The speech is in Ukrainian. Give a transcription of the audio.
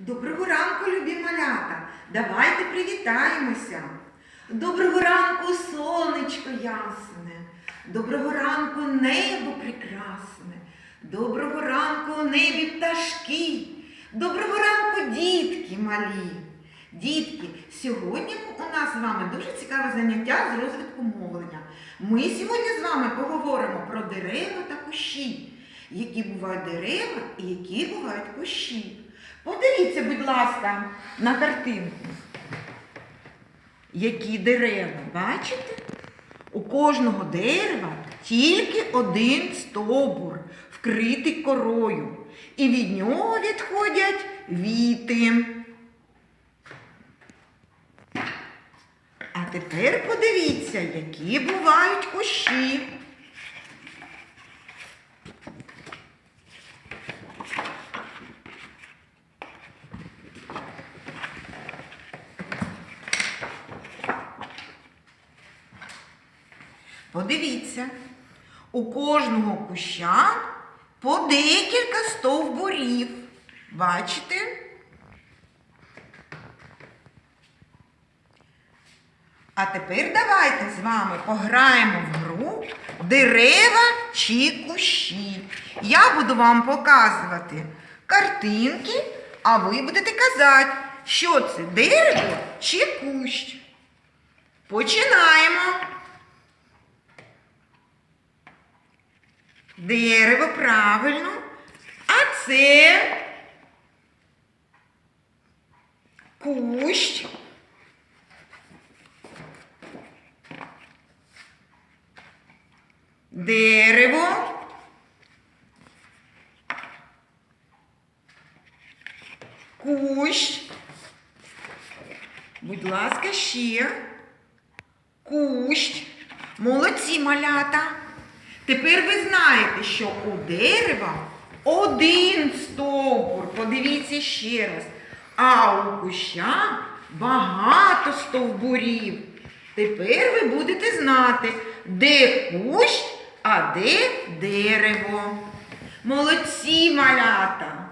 Доброго ранку, любі малята! Давайте привітаємося. Доброго ранку, сонечко ясне. Доброго ранку, небо прекрасне. Доброго ранку, небі пташки. Доброго ранку, дітки малі. Дітки, сьогодні у нас з вами дуже цікаве заняття з розвитку мовлення. Ми сьогодні з вами поговоримо про дерева та кущі, які бувають дерева і які бувають кущі. Подивіться, будь ласка, на картинку. Які дерева, бачите? У кожного дерева тільки один стовбур, вкритий корою, і від нього відходять віти. А тепер подивіться, які бувають кущі. Подивіться, у кожного куща по декілька стовбурів. Бачите? А тепер давайте з вами пограємо в гру дерева чи кущі. Я буду вам показувати картинки, а ви будете казати, що це дерево чи кущ. Починаємо. Дерево правильно. А це кущ. Дерево. Кущ. Будь ласка, ще. Кущ. Молодці малята. Тепер ви знаєте, що у дерева один стовбур. Подивіться ще раз. А у куща багато стовбурів. Тепер ви будете знати, де кущ, а де дерево. Молодці малята!